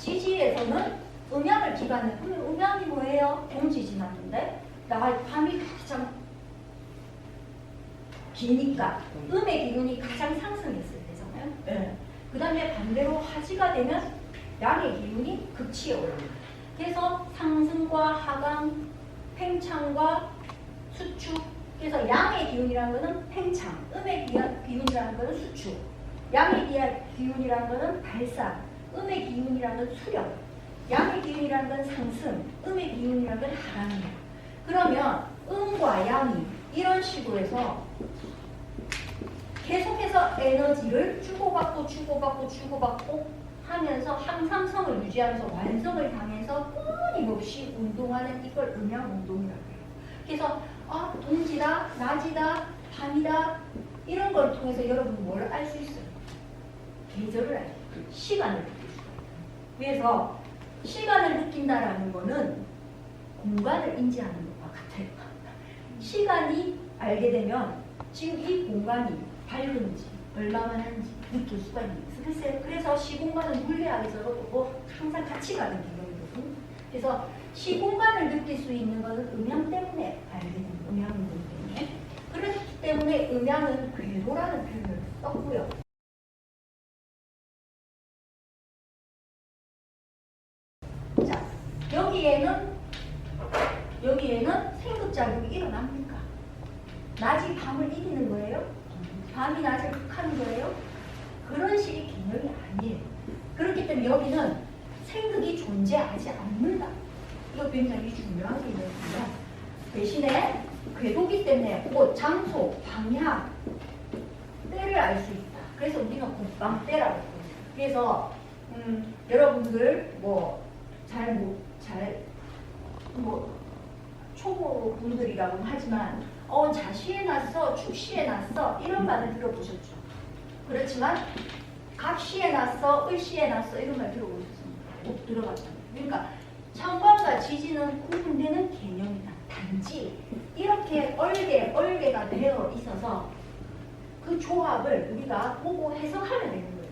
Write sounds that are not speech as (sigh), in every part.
지지에서는 음양을 기반으로 그러면 음양이 뭐예요? 동지지났는데 나 밤이 가장 기니까 음의 기운이 가장 상승했을 때잖아요. 네. 그 다음에 반대로 화지가 되면 양의 기운이 극치에 올라옵니다. 그래서 상승과 하강, 팽창과 수축. 그래서 양의 기운이라는 것은 팽창, 음의 기운- 기운이라는 것은 수축, 양의 기- 기운이라는 것은 발산, 음의 기운이라는 건 수렴, 양의 기운이라는 건 상승, 음의 기운이라는 건 하강이에요. 그러면 음과 양이 이런 식으로 해서 계속해서 에너지를 주고받고 주고받고 주고받고 하면서 항상성을 유지하면서 완성을 당해서 끊임없이 운동하는 이걸 음양 운동이라고 해요. 그래서 아 동지다, 낮이다, 밤이다 이런 걸 통해서 여러분 뭘 알 수 있어요? 계절을 알수 있어요. 시간을. 그래서 시간을 느낀다라는 거는 공간을 인지하는 것과 같아요. (laughs) 시간이 알게 되면 지금 이 공간이 밝은지 얼마만 한지 느낄 수가 있는 거예요. 그래서 시공간은 물리학에서도 뭐 항상 같이 가는 개념이거든요. 그래서 시공간을 느낄 수 있는 것은 음향 때문에 알게 되는. 음향이기 때문에. 그렇기 때문에 음향은 궤도라는 표현을 썼고요. 여기에는 여기에는 생급작용이 일어납니까? 낮이 밤을 이기는 거예요? 밤이 낮을 극하는 거예요? 그런 식의 개념이 아니에요. 그렇기 때문에 여기는 생극이 존재하지 않는다. 이거 굉장히 중요한 개념입니다. 대신에 궤도기 때문에 뭐 장소, 방향, 때를 알 수 있다. 그래서 우리는 국방때라고 합니다. 그래서 음, 여러분들 뭐잘 잘 뭐 초보 분들이라고 하지만 어 축시에 났어 이런 말을 들어보셨죠? 그렇지만 을시에 났어 이런 말 들어보셨습니까? 못 들어봤잖아요 그러니까 천관과 지지는 구분되는 개념이다. 단지 이렇게 얼개 얼개가 되어 있어서 그 조합을 우리가 보고 해석하면 되는 거예요.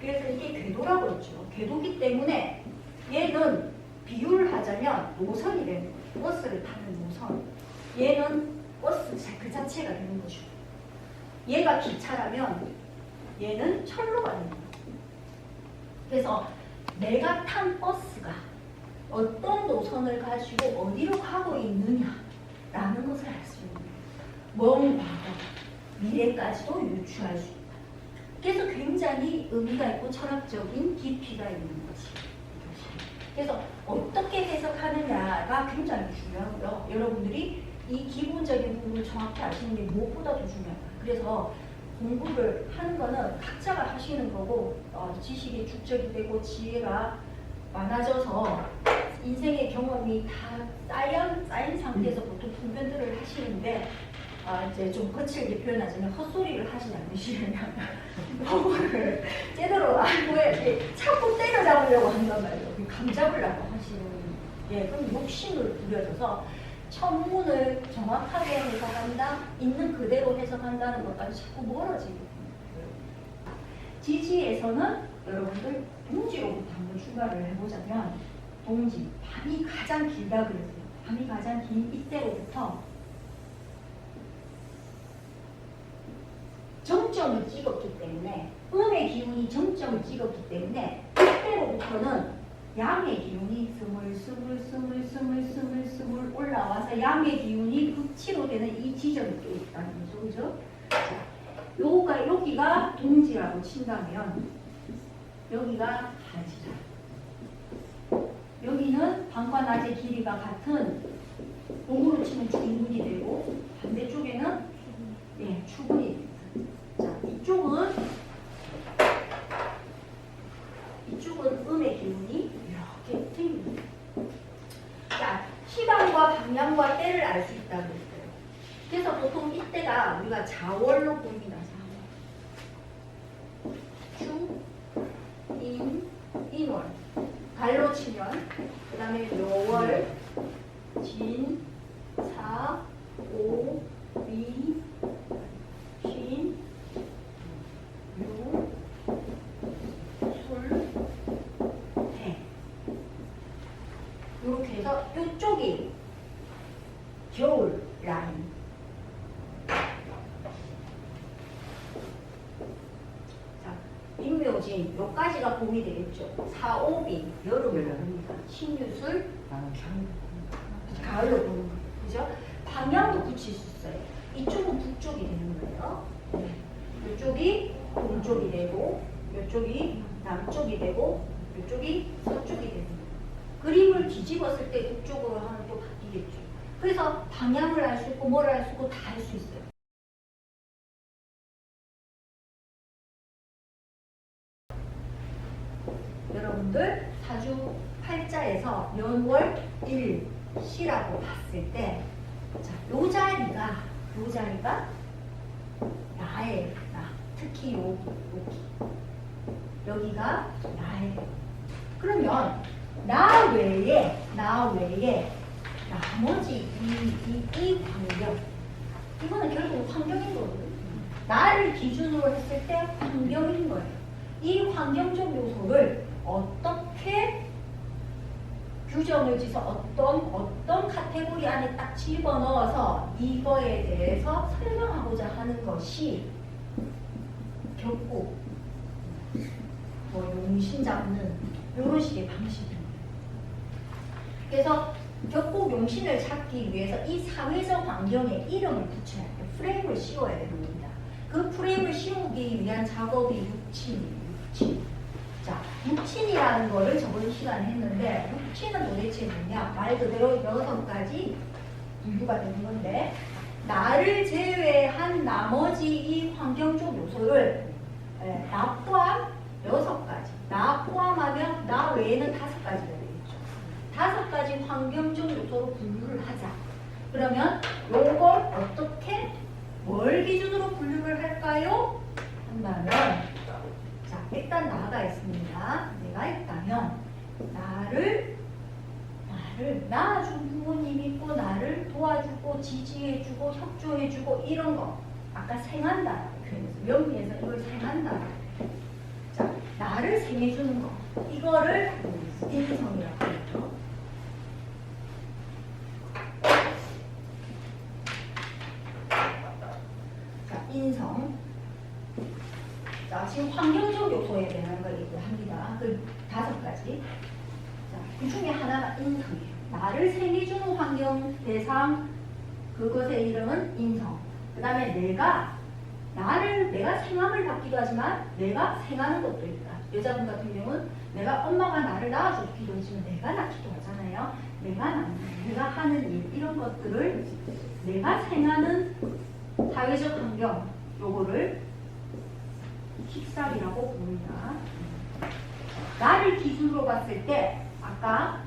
그래서 이게 궤도라고 했죠. 궤도기 때문에 얘는 비유를 하자면 노선이 되는 거예요 버스를 타는 노선. 얘는 버스 자- 그 자체가 되는 것이고, 얘가 기차라면 얘는 철로가 되는 거예요. 그래서 내가 탄 버스가 어떤 노선을 가지고 어디로 가고 있느냐라는 것을 알 수 있는. 먼 과거, 미래까지도 유추할 수 있다. 그래서 굉장히 의미가 있고 철학적인 깊이가 있는. 이것이. 그래서 어떻게 해석하느냐가 굉장히 중요하고요. 여러분들이 이 기본적인 부분을 정확히 아시는 게 무엇보다 도 중요합니다. 그래서 공부를 하는 거는 각자가 하시는 거고 어, 지식이 축적이 되고 지혜가 많아져서 인생의 경험이 다 쌓여, 쌓인 상태에서 보통 분변들을 하시는데 아, 이제 좀 거칠게 표현하자면 헛소리를 하지 않으시려면 (laughs) 그거를 제대로 알고 자꾸 때려잡으려고 한단 말이에요. 그감 잡으려고 하시는 예, 그럼 욕심을 부려져서 천문을 정확하게 해석한다, 있는 그대로 해석한다는 것까지 자꾸 멀어지게 돼요. 지지에서는 여러분들 동지로부터 한번 출발을 해보자면 동지, 밤이 가장 길다 그랬어요. 밤이 가장 긴 이때로부터 정점을 찍었기 때문에 음의 기운 이 정점을 찍었기 때문에 이때로부터는 양의 기운이 스물 스물 스물 스물 스물 스물 올라와서 양의 기운이 극치로 되는 이 지점이 또 있다는 거죠, 그죠? 자, 요가 여기가 동지라고 친다면 여기가 하지라. 여기는 밤과 낮의 길이가 같은 공으로 치면 중군이 되고 반대쪽에는 예, 추분이 됩니다. 자, 이쪽은 이쪽은 음의 기운이 이렇게 생깁니다. 자, 시간과 방향과 때를 알 수 있다고 했어요. 그래서 보통 이때가 우리가 자월로 보입니다. 자월. 주, 인, 인월. 달로 치면 그 다음에 묘월, 진, 사, 오, 위, 신, 유, 술, 대. 이쪽이 겨울 라인. 자, 임묘진 요까지가 봄이 되겠죠. 사오비 여름입니다. 신유술 가을로 보는 거예요. 그죠? 방향도 붙일 수 있어요. 이쪽은 북쪽이 되는 거예요. 네. 이쪽이 동쪽이 되고, 이쪽이 남쪽이 되고, 이쪽이 서쪽이 되는 거예요. 그림을 뒤집었을 때 북쪽으로 하면 또 바뀌겠죠. 그래서 방향을 알 수 있고, 뭘 알 수 있고, 다알수 있어요. 여러분들 사주 팔자에서 연월 일 시라고 봤을 때, 자, 요 자리가, 요 자리가 나의 나. 특히 요, 여기. 여기가 나의. 그러면 나 외에, 나 외에 나머지 이, 이, 이 환경. 이거는 결국 환경인 거거든요. 나를 기준으로 했을 때 환경인 거예요. 이 환경적 요소를 어떻게 규정을 지서 어떤 어떤 카테고리 안에 딱 집어넣어서 이거에 대해서 설명하고자 하는 것이 겹고 뭐 용신 잡는 이런 식의 방식입니다. 그래서 겹고 용신을 찾기 위해서 이 사회적 환경에 이름을 붙여야 돼요. 프레임을 씌워야 됩니다. 그 프레임을 씌우기 위한 작업이 육친이에요. 육친. 자, 육친이라는 거를 저번 시간에 했는데 육친은 도대체 뭐냐? 말 그대로 여섯 가지 분류가 되는 건데 나를 제외한 나머지 이 환경적 요소를 에, 나 포함 여섯 가지, 나 포함하면 나 외에는 다섯 가지가 되겠죠. 다섯 가지 환경적 요소로 분류를 하자. 그러면 요걸 어떻게 뭘 기준으로 분류를 할까요? 한다면 자, 일단 나가 있습니다. 내가 있다면 나를 나를 낳아준 부모님 있고 나를 도와주고 지지해주고 협조해주고 이런 거 아까 생한다 표현해서 명리에서 이걸 생한다. 자, 나를 생해주는 거 이거를 인성이라고 하죠. 자, 인성. 자, 지금 환경적 요소에 대한 걸 얘기합니다. 그 다섯 가지. 자, 그 중에 하나가 인성이에요. 나를 생기주는 환경 대상 그것의 이름은 인성. 그 다음에 내가 나를 내가 생함을 받기도 하지만 내가 생하는 것도 있다. 여자분 같은 경우는 내가 엄마가 나를 낳아주기도 하지만 내가 낳기도 하잖아요. 내가 낳는, 내가 하는 일 이런 것들을 내가 생하는 사회적 환경 요거를 식살이라고 부릅니다. 나를 기준으로 봤을 때 아까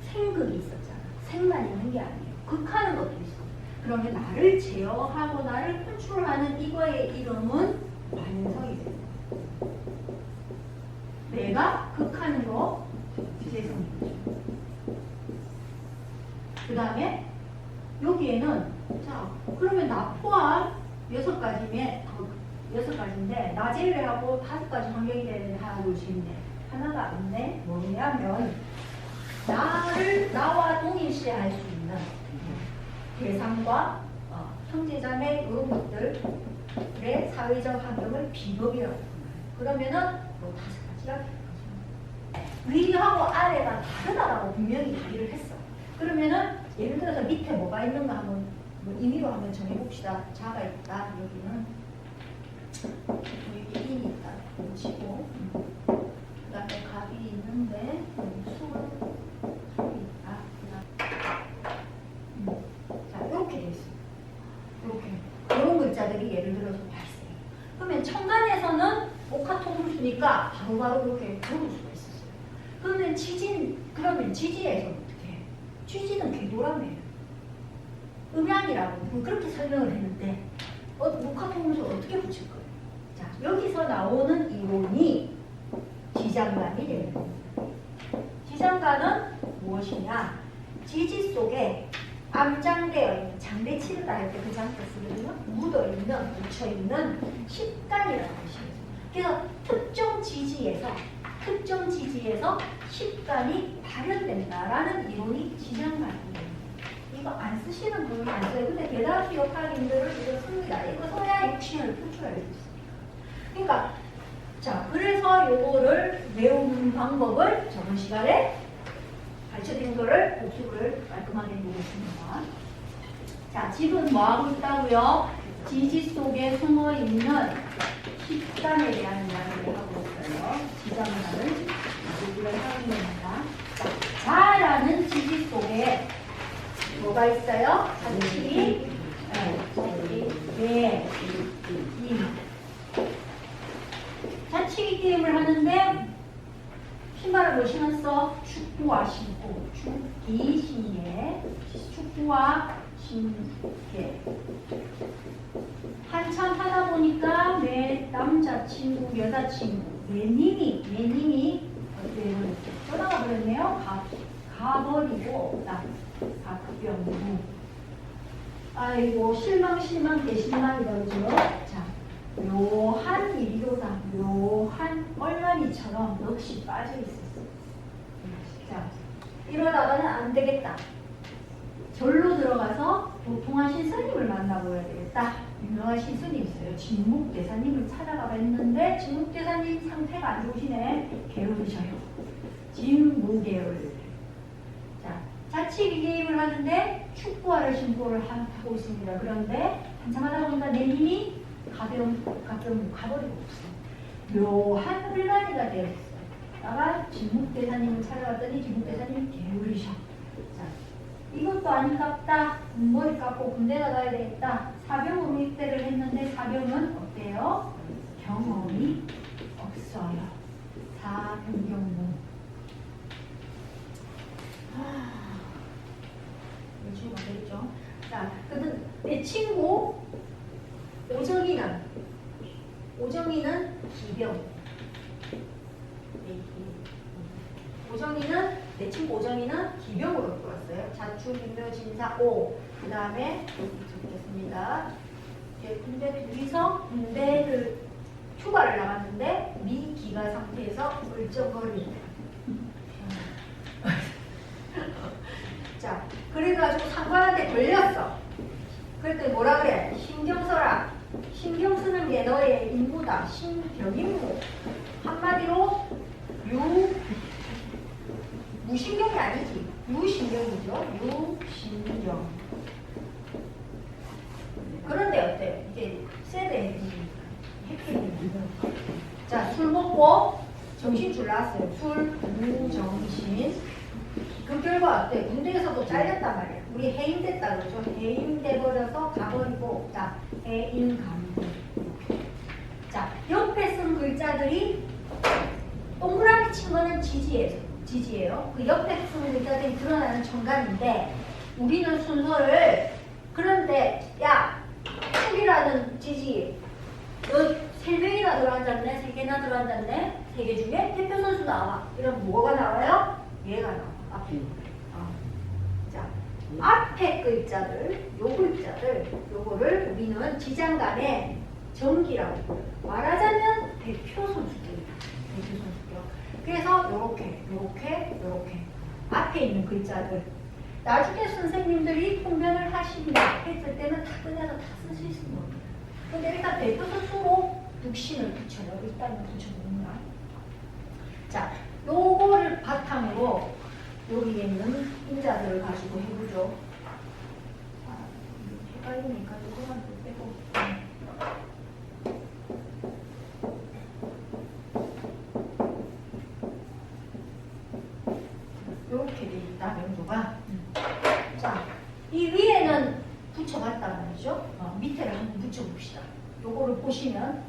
생극이 있었잖아. 생만 있는 게 아니에요. 극하는 것도 있어. 그러면 나를 제어하고 나를 컨트롤하는 이거의 이름은 완성이 돼요. 내가 극하는 거 재성이죠. 그 다음에 여기에는 자 그러면 나 포함 여섯 가지면 어, 여섯 가지인데 나 제외하고 다섯 가지 환경이 되는 하나 둘셋넷 하나가 없네 뭐냐면 나를 나와 동일시할 수 있는 대상과 어, 형제자매 것들의 사회적 환경을 비법이라고. 그러면은 뭐 다섯 가지가. 위하고 아래가 다르다라고 분명히 얘기를 했어. 그러면은 예를 들어서 밑에 뭐가 있는가 한번 뭐 임의로 한번 정해봅시다. 자가 있다. 여기는 여기 인이 있다. 보시고 그 다음에 갑이 있는데 여기 수는 수이 있다. 그다음 음. 자 이렇게 돼 있습니다. 이렇게 이런 글자들이 예를 들어서 발생. 그러면 천간에서는 목화토금수니까 바로바로 이렇게 적을 수가 있었어요. 그러면 지진 그러면 지지에서는 어떻게 해? 지지는 궤도라며요. 음양이라고 그렇게 설명을 했는데 어, 목화토금수 어떻게 붙일 거예요? 자 여기서 나오는 이론이 지장간이 되는 겁니다. 지장간은 무엇이냐? 지지 속에 암장되어 있는 장대 치르다 할 때 그 장대 쓰거든요. 묻어 있는, 묻혀 있는 식간이라는 뜻이에요. 그래서 특정 지지에서 특정 지지에서 식단이 발현된다라는 이론이 지정받습니다. 이거 안 쓰시는 분은 안 써요. 근데 대다수 역할인들을 이거 씁니다. 이거 써야 육신을 표출할 수 있습니다. 그러니까 자 그래서 요거를 외우는 방법을 저번 시간에 가르쳐드린 거를 복습을 깔끔하게 해보겠습니다. 자 지금 뭐 하고 있다고요? 지지 속에 숨어 있는 식단에 대한 이야기를 하고 있어요. 지정하는 이걸 확인합니다. 자, 자라는 지지 속에 뭐가 있어요? 자치, 네, 임. 자치 게임을 하는데 신발을 뭐 신었어? 축구화 신고 축기 신예 축구화 신게 한참 하다 보니까 내 남자친구 여자친구 내 님이 내 님이 어때요? 떠나가 버렸네요 가, 가버리고 나 박병무 아이고 실망 실망 대실망이다 그죠? 자 묘한 일교사 묘한 얼마니처럼 넋이 빠져 있었어 자 이러다가는 안 되겠다 절로 들어가서 도통하신 스님을 만나보야 되겠다. 유명하신 스님 있어요. 진묵 대사님을 찾아가 봤는데 진묵 대사님 상태가 안 좋으시네. 게으르셔요. 진무계열. 자, 자치기 게임을 하는데 축구화를 신고를 하- 하고 있습니다. 그런데 한참 하다 보니까 내 힘이 가벼운, 가벼운 가버리고 없어. 묘한 혼란이가 되었어요. 나가 진묵 대사님을 찾아갔더니 진묵 대사님이 게으르셔. 자, 이것도 아니깝다. 머리 깎고 군대 나가야 되겠다. 사병으로 입대를 했는데 사병은 어때요? 경험이 없어요. 사병경무. 열심히 가겠죠. 자, 그는 내 친구 오정이는 오정이는 기병. 네, 기- 오정이는 내 친구 오정이는 기병으로. 자축, 인묘, 진사, 오. 그 다음에 적겠습니다. 군대 둘이서 군대를 휴가를 나갔는데 미기가 상태에서 울적거리는. (laughs) 자, 그래가지고 상관한테 걸렸어. 그랬더니 뭐라 그래? 신경 써라. 신경 쓰는 게 너의 임무다. 신병임무. 한마디로 유 무신경이 아니지. 유신경이죠. 유신경. 그런데 어때? 이제 세대. 자, 술 먹고 정신 줄 났어요. 술, 무정신. 그 결과 어때? 군대에서도 잘렸단 말이야. 우리 해임됐다 그러죠. 해임돼 버려서 가버리고, 자, 해임 감부. 자, 옆에 쓴 글자들이 동그라미 친 거는 지지예요. 지지예요. 그 옆에 쓴 글자들이 드러나는 정관인데 우리는 순서를 그런데 야 축이라는 지지 너세 명이나 들어앉았네 세 개나 들어앉았네 세 개 중에 대표 선수 나와 이러면 뭐가 나와요? 얘가 나와 앞에 어. 자 앞에 글자들 요 글자들 요거를 우리는 지장 간의 정기라고. 말하자면 대표 선수들이다 대표 선수들 그래서 요렇게 요렇게 요렇게 앞에 있는 글자들 나중에 선생님들이 통변을 하신다 했을 때는 다 꺼내서 다 쓰실 수 있는 겁니다. 근데 일단 대표 선수로 육신을 붙여요. 일단은 붙여봅니다. 자, 요거를 바탕으로 여기에 있는 인자들을 가지고 해보죠. 자, 헷갈리니까 요거만 좀 빼고. 이렇게 돼 있다 명조가. 자, 이 위에는 붙여봤단 말이죠. 어, 밑에를 한번 붙여봅시다. 요거를 보시면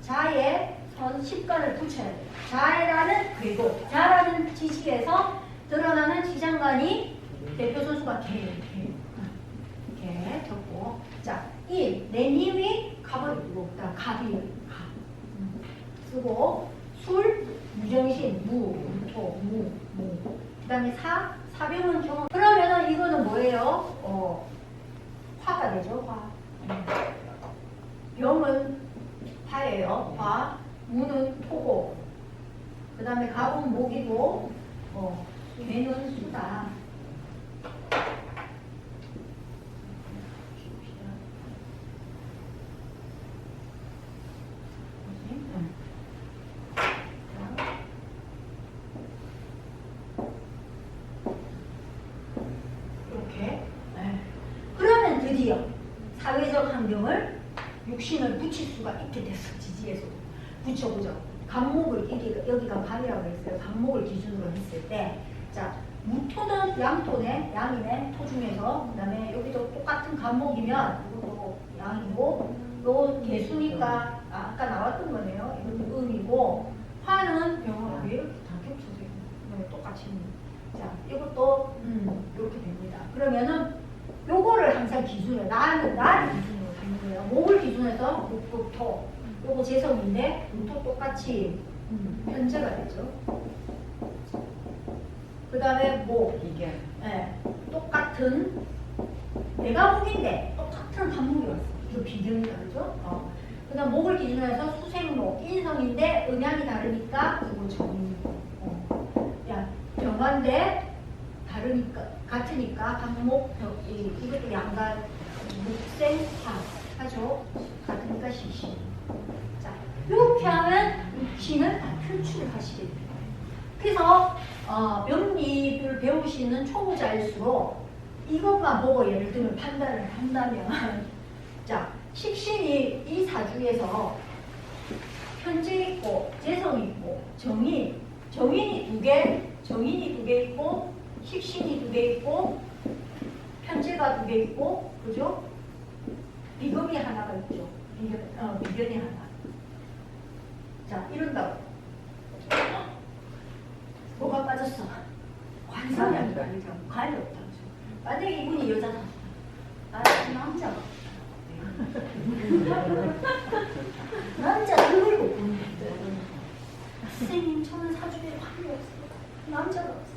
자에 선 십간을 붙여야 돼요. 자에라는 궤도, 자라는 지시에서 드러나는 지장관이 대표 선수가 개, 개, 개 적고, 자, 이 내님이 가버리고, 그다음 갑이 가 음, 쓰고 술 무정신 무, 무, 무, 무. 그 다음에 사, 사병은 경험. 그러면은 이거는 뭐예요? 어, 화가 되죠, 화. 음. 병은 화예요, 화. 무는 토고. 그 다음에 갑은 목이고, 어, 개는 수다. 이렇게. 네. 그러면 드디어 환경을 육신을 붙일 수가 있게 됐어 지지에서 붙여보죠. 간목을 이게 여기가 간이라고 했어요. 간목을 기준으로 했을 때, 자 무토는 양토네, 양이네, 토 중에서 그다음에 여기도 똑같은 간목이면 이것도 양이고, 요 개수니까 아, 아까 나왔던 거네요. 이것도 음이고, 화는 영어 왜 이렇게 다 겹쳐져 있는 네, 똑같이. 자, 이것도 음, 이렇게 됩니다. 그러면은 요거를 항상 기준으로 나는 나를 기준으로 하는 거예요. 목을 기준해서 목부터 요거 재성인데 목도 똑같이 음, 현재가 되죠. 그 다음에 목, 이게 예, 똑같은 내가 목인데 똑같은 한목이 왔어. 이거 비등이다, 그죠? 어. 그 다음 목을 기준으로 해서 수생목, 인성인데 음양이 다르니까 이거 정이고. 어. 야, 병관데 다르니까 같으니까 이, 이것도 양가 목생 화 하죠. 같으니까 시신. 자, 이렇게 하면 육신을 다 표출을 하시게 됩니다. 그래서 어, 명리를 배우시는 초보자일수록 이것만 보고 예를 들면 판단을 한다면 (laughs) 자 식신이 이 사주에서 편지 있고 재성 있고 정인 정인이 두 개, 정인이 두 개 있고 식신이 두 개 있고 편제가 두 개 있고 그죠? 비금이 하나가 있죠. 비견, 어, 비견이 하나. 자 이런다고. 뭐가 빠졌어? 관성이 아니라 관이 없다. 만약에 이분이 여자다. 아, 남자가. 남자 (laughs) 얼굴 못 보는데. 선생님, 저는 사주에 관이 없어요. 남자가 없어요.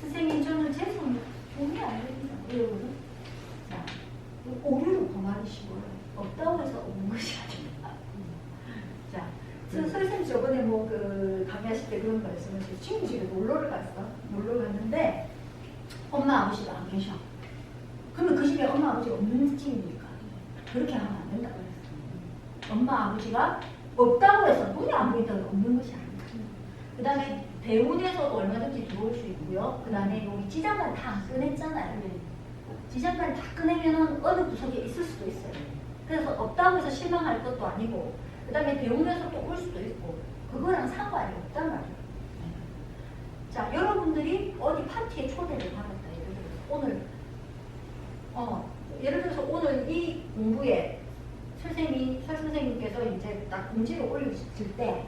선생님, 저는 재성 돈이 안 됩니다. 이러거든. 자, 오류를 범하시고요. 없다고 해서 없는 것이 아닙니다. 자, 저 선생님 저번에 뭐 그 강의하실 때 그런 말씀하셨어요. 친구 집에 놀러를 갔어. 놀러 갔는데 엄마 아버지가 안 계셔. 그러면 그 집에 엄마 아버지가 없는 집입니까? 그렇게 하면 안 된다고 그랬어. 엄마 아버지가 없다고 해서 눈이 안 보인다고 없는 것이 아닙니다. 그 다음에 대운에서도 얼마든지 들어올 수 있고요. 그 다음에 여기 지장간 다안 꺼냈잖아요. 지장간 다 꺼내면은 어느 구석에 있을 수도 있어요. 그래서 없다고 해서 실망할 것도 아니고, 그 다음에 배우면서 또 올 수도 있고, 그거랑 상관이 없단 말이에요. 자, 여러분들이 어디 파티에 초대를 받았다. 예를 들어서 오늘, 어, 예를 들어서 오늘 이 공부에 선생님이, 설 선생님께서 이제 딱 공지를 올렸을 때,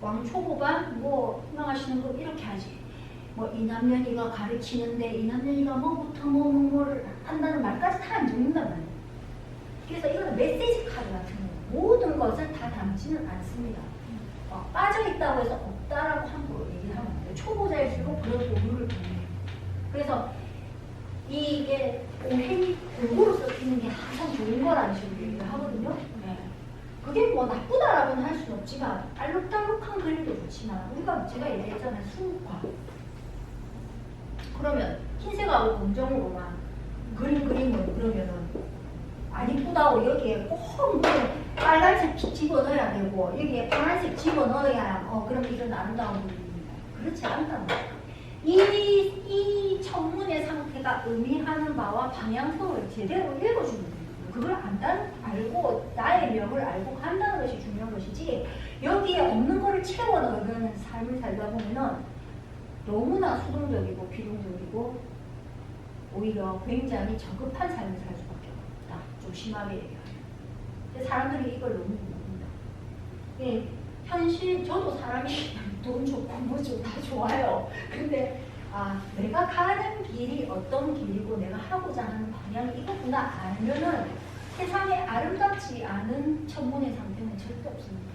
왕초보반 뭐 희망하시는 거 이렇게 하지. 뭐 이남연이가 가르치는데 이남연이가 뭐부터 뭐, 뭐 뭐를 한다는 말까지 다안 적는단 말이에요. 그래서 이거는 메시지 카드 같은 거예요. 모든 것을 다 담지는 않습니다. 어, 빠져 있다고 해서 없다라고 함부로 얘기하면 안 돼요. 초보자일수록 그런 오류를 범해요. 그래서 이게 오행이 공부로 쓰이는 게 항상 좋은 거라는 식으로 얘기를 하거든요. 네. 그게 뭐 나쁘다라고는 할 수는 없지만 알록달록한 그림도 좋지만 우리가 제가 얘기했잖아요. 수묵화. 그러면 흰색하고 검정으로만 그림 그림을 그러면은 안 이쁘다고 여기에 꼭뭐 빨간색 지- 집어넣어야 되고 여기에 파란색 집어넣어야 어 그럼 이건 아름다운 그림입니다. 그렇지 않단 말이에요. 이, 이 천문의 상태가 의미하는 바와 방향성을 제대로 읽어주는 거예요. 그걸 안다는, 알고, 나의 명을 알고 간다는 것이 중요한 것이지, 여기에 없는 거를 채워 넣는 삶을 살다 보면은 너무나 수동적이고 비동적이고, 오히려 굉장히 저급한 삶을 살 수밖에 없다. 좀 심하게 얘기하면. 사람들이 이걸 너무 모른다. 예, 현실, 저도 사람이 (laughs) 돈 좋고 뭐 좋고 다 좋아요. 근데 아 내가 가는 길이 어떤 길이고 내가 하고자 하는 방향이 이거구나 알면은 세상에 아름답지 않은 천문의 상태는 절대 없습니다.